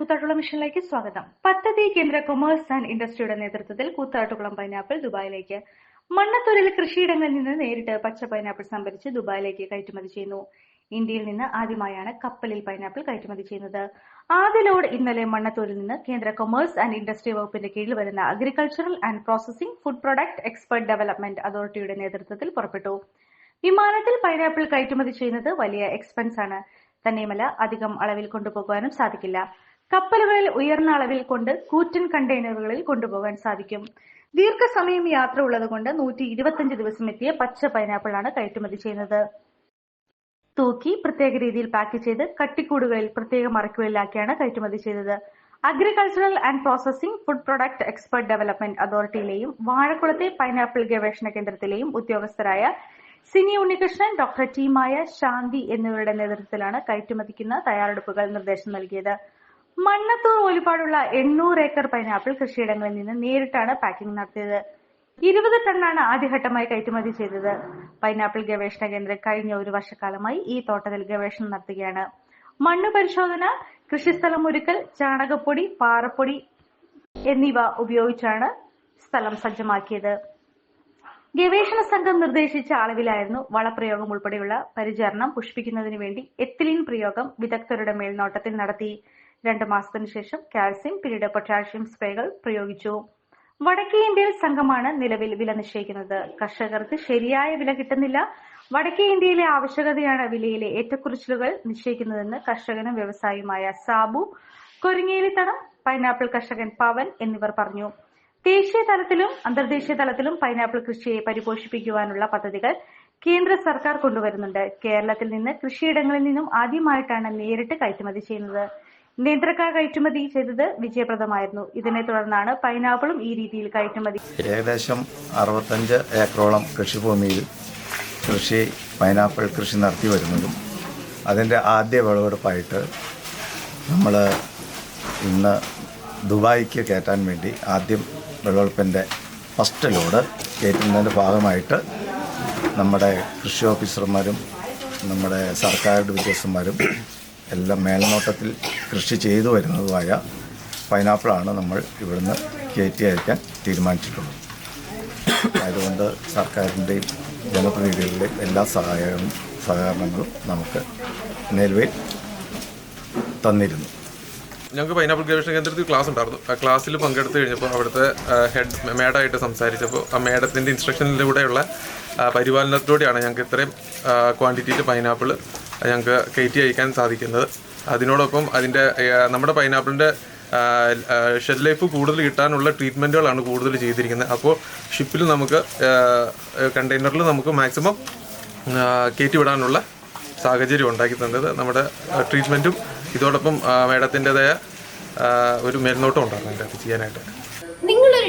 കൂത്താട്ടുകുളം മിഷനിലേക്ക് സ്വാഗതം. പദ്ധതി കേന്ദ്ര കൊമേഴ്സ് ആൻഡ് ഇൻഡസ്ട്രിയുടെ നേതൃത്വത്തിൽ കൂത്താട്ടുകുളം പൈനാപ്പിൾ ദുബായിലേക്ക്. മണ്ണത്തൊരിൽ കൃഷിയിടങ്ങളിൽ നിന്ന് നേരിട്ട് പച്ച പൈനാപ്പിൾ സംഭരിച്ച് ദുബായിലേക്ക് കയറ്റുമതി ചെയ്യുന്നു. ഇന്ത്യയിൽ നിന്ന് ആദ്യമായാണ് കപ്പലിൽ പൈനാപ്പിൾ കയറ്റുമതി ചെയ്യുന്നത്. ആദ്യ ലോഡ് ഇന്നലെ മണ്ണത്തൂരിൽ നിന്ന് കേന്ദ്ര കൊമേഴ്സ് ആൻഡ് ഇൻഡസ്ട്രി വകുപ്പിന്റെ കീഴിൽ വരുന്ന agricultural and processing food product expert development അതോറിറ്റിയുടെ നേതൃത്വത്തിൽ പുറപ്പെട്ടു. വിമാനത്തിൽ പൈനാപ്പിൾ കയറ്റുമതി ചെയ്യുന്നത് വലിയ എക്സ്പെൻസ് ആണ് തന്നെയുമല്ല അധികം അളവിൽ കൊണ്ടുപോകാനും സാധിക്കില്ല. കപ്പലുകളിൽ ഉയർന്ന അളവിൽ കൊണ്ട് കൂറ്റൻ കണ്ടെയ്നറുകളിൽ കൊണ്ടുപോകാൻ സാധിക്കും. ദീർഘസമയം യാത്ര ഉള്ളതുകൊണ്ട് നൂറ്റി ഇരുപത്തിയഞ്ച് ദിവസം എത്തിയ പച്ച പൈനാപ്പിൾ ആണ് കയറ്റുമതി ചെയ്യുന്നത്. തൂക്കി പ്രത്യേക രീതിയിൽ പാക്ക് ചെയ്ത് കട്ടിക്കൂടുകളിൽ പ്രത്യേക മറക്കുകളിലാക്കിയാണ് കയറ്റുമതി ചെയ്തത്. Agricultural and processing food product export development അതോറിറ്റിയിലെയും വാഴക്കുളത്തെ പൈനാപ്പിൾ ഗവേഷണ കേന്ദ്രത്തിലെയും ഉദ്യോഗസ്ഥരായ സിനി ഉണ്ണികൃഷ്ണൻ ഡോക്ടർ ടീമായ ശാന്തി എന്നിവരുടെ നേതൃത്വത്തിലാണ് കയറ്റുമതിക്കുന്ന തയ്യാറെടുപ്പുകൾ നിർദ്ദേശം നൽകിയത്. മണ്ണത്തൂർ ഒലിപ്പാടുള്ള എണ്ണൂറ് ഏക്കർ പൈനാപ്പിൾ കൃഷിയിടങ്ങളിൽ നിന്ന് നേരിട്ടാണ് പാക്കിംഗ് നടത്തിയത്. ഇരുപത് ടണ്ണാണ് ആദ്യഘട്ടമായി കയറ്റുമതി ചെയ്തത്. പൈനാപ്പിൾ ഗവേഷണ കേന്ദ്രം കഴിഞ്ഞ ഒരു വർഷക്കാലമായി ഈ തോട്ടത്തിൽ ഗവേഷണം നടത്തുകയാണ്. മണ്ണ് പരിശോധന കൃഷിസ്ഥലം ഒരുക്കൽ ചാണകപ്പൊടി പാറപ്പൊടി എന്നിവ ഉപയോഗിച്ചാണ് സ്ഥലം സജ്ജമാക്കിയത്. ഗവേഷണ സംഘം നിർദ്ദേശിച്ച അളവിലായിരുന്നു വളപ്രയോഗം ഉൾപ്പെടെയുള്ള പരിചരണം പുഷ്പിക്കുന്നതിന് വേണ്ടി എത്തിലീൻ പ്രയോഗം വിദഗ്ധരുടെ മേൽനോട്ടത്തിൽ നടത്തി. രണ്ട് മാസത്തിനു ശേഷം കാൽസ്യം പിന്നീട് പൊട്ടാഷ്യം സ്പ്രേകൾ പ്രയോഗിച്ചു. വടക്കേ ഇന്ത്യയിൽ സംഘമാണ് നിലവിൽ വില നിശ്ചയിക്കുന്നത്. കർഷകർക്ക് ശരിയായ വില കിട്ടുന്നില്ല. വടക്കേ ഇന്ത്യയിലെ ആവശ്യകതയാണ് വിലയിലെ ഏറ്റക്കുറിച്ചിലുകൾ നിശ്ചയിക്കുന്നതെന്ന് കർഷകനും വ്യവസായിയുമായ സാബു കൊരിങ്ങേലിത്തടം പൈനാപ്പിൾ കർഷകൻ പവൻ എന്നിവർ പറഞ്ഞു. ദേശീയ തലത്തിലും അന്തർദേശീയ തലത്തിലും പൈനാപ്പിൾ കൃഷിയെ പരിപോഷിപ്പിക്കുവാനുള്ള പദ്ധതികൾ കേന്ദ്ര സർക്കാർ കൊണ്ടുവരുന്നുണ്ട്. കേരളത്തിൽ നിന്ന് കൃഷിയിടങ്ങളിൽ നിന്നും ആദ്യമായിട്ടാണ് നേരിട്ട് കയറ്റുമതി ചെയ്യുന്നത്. നേന്ത്രക്കായ കയറ്റുമതി ചെയ്തത് വിജയപ്രദമായിരുന്നു. ഇതിനെ തുടർന്നാണ് പൈനാപ്പിളും ഈ രീതിയിൽ കയറ്റുമതി. ഏകദേശം അറുപത്തഞ്ച് ഏക്കറോളം കൃഷിഭൂമിയിൽ കൃഷി പൈനാപ്പിൾ കൃഷി നടത്തി വരുന്നതും അതിന്റെ ആദ്യ വിളവെടുപ്പായിട്ട് നമ്മൾ ഇന്ന് ദുബായിക്ക് കയറ്റാൻ വേണ്ടി ആദ്യം വിളവെടുപ്പിന്റെ ഫസ്റ്റ് ലോഡ് കയറ്റുന്നതിന്റെ ഭാഗമായിട്ട് നമ്മുടെ കൃഷി ഓഫീസർമാരും നമ്മുടെ സർക്കാരുടെ ഉദ്യോഗസ്ഥന്മാരും എല്ലാം മേൽനോട്ടത്തിൽ കൃഷി ചെയ്തു വരുന്നതുമായ പൈനാപ്പിളാണ് നമ്മൾ ഇവിടുന്ന് കയറ്റി അയക്കാൻ തീരുമാനിച്ചിട്ടുള്ളത്. അതുകൊണ്ട് സർക്കാരിന്റെയും ജനപ്രതിനിധികളുടെയും എല്ലാ സഹായവും സഹകരണങ്ങളും നമുക്ക് നിലവിൽ തന്നിരുന്നു. ഞങ്ങൾക്ക് പൈനാപ്പിൾ ഗവേഷണ കേന്ദ്രത്തിൽ ക്ലാസ് ഉണ്ടായിരുന്നു. ആ ക്ലാസ്സിൽ പങ്കെടുത്ത് കഴിഞ്ഞപ്പോൾ അവിടുത്തെ ഹെഡ് മേഡായിട്ട് സംസാരിച്ചപ്പോൾ ആ മേഡത്തിന്റെ ഇൻസ്ട്രക്ഷനിലൂടെയുള്ള പരിപാലനത്തോടെയാണ് ഞങ്ങൾക്ക് ഇത്രയും ക്വാണ്ടിറ്റിയിൽ പൈനാപ്പിൾ ഞങ്ങൾക്ക് കയറ്റി അയക്കാൻ സാധിക്കുന്നത്. അതിനോടൊപ്പം അതിന്റെ നമ്മുടെ പൈനാപ്പിളിന്റെ ഷെഡ് ലൈഫ് കൂടുതൽ കിട്ടാനുള്ള ട്രീറ്റ്മെന്റുകളാണ് കൂടുതൽ ചെയ്തിരിക്കുന്നത്. അപ്പോൾ ഷിപ്പിൽ നമുക്ക് കണ്ടെയ്നറിൽ നമുക്ക് മാക്സിമം കയറ്റി വിടാനുള്ള സാഹചര്യം ഉണ്ടാക്കി തന്നത് നമ്മുടെ ട്രീറ്റ്മെന്റും ഇതോടൊപ്പം മേഡത്തിന്റെതായ ഒരു മേൽനോട്ടം ഉണ്ടായിരുന്നു അതിന്റെ അത് ചെയ്യാനായിട്ട്.